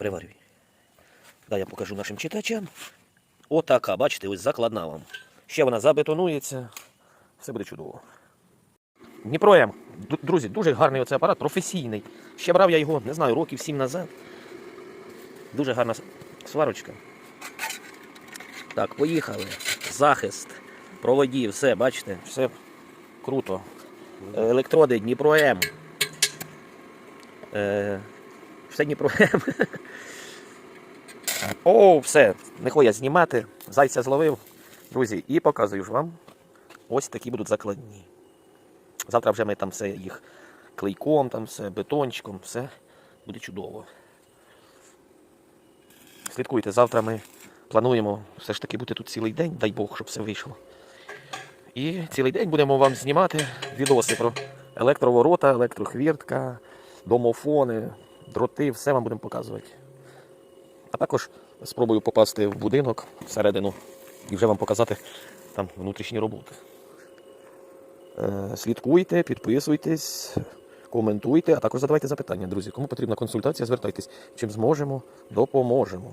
Приварюй. Дай я покажу нашим читачам. Отака, бачите, ось закладна вам. Ще вона забетонується. Все буде чудово. Дніпро М. Ду- Друзі, дуже гарний оцей апарат, професійний. Ще брав я його, не знаю, років сім назад. Дуже гарна сварочка. Так, поїхали. Захист, проводів, все, бачите, все круто. Е, Електроди Дніпро М. Е, все Дніпро М. О, все, не хочу я знімати. Зайця зловив. Друзі, і показую ж вам. Ось такі будуть закладні. Завтра вже ми там все їх клейком, там все, бетончиком, все буде чудово. Слідкуйте, завтра ми плануємо все ж таки бути тут цілий день, дай Бог, щоб все вийшло. І цілий день будемо вам знімати відоси про електроворота, електрохвіртка, домофони, дроти, все вам будемо показувати. А також спробую попасти в будинок всередину і вже вам показати там внутрішні роботи. Е, Слідкуйте, підписуйтесь, коментуйте, а також задавайте запитання, друзі. Кому потрібна консультація, звертайтесь. Чим зможемо, допоможемо.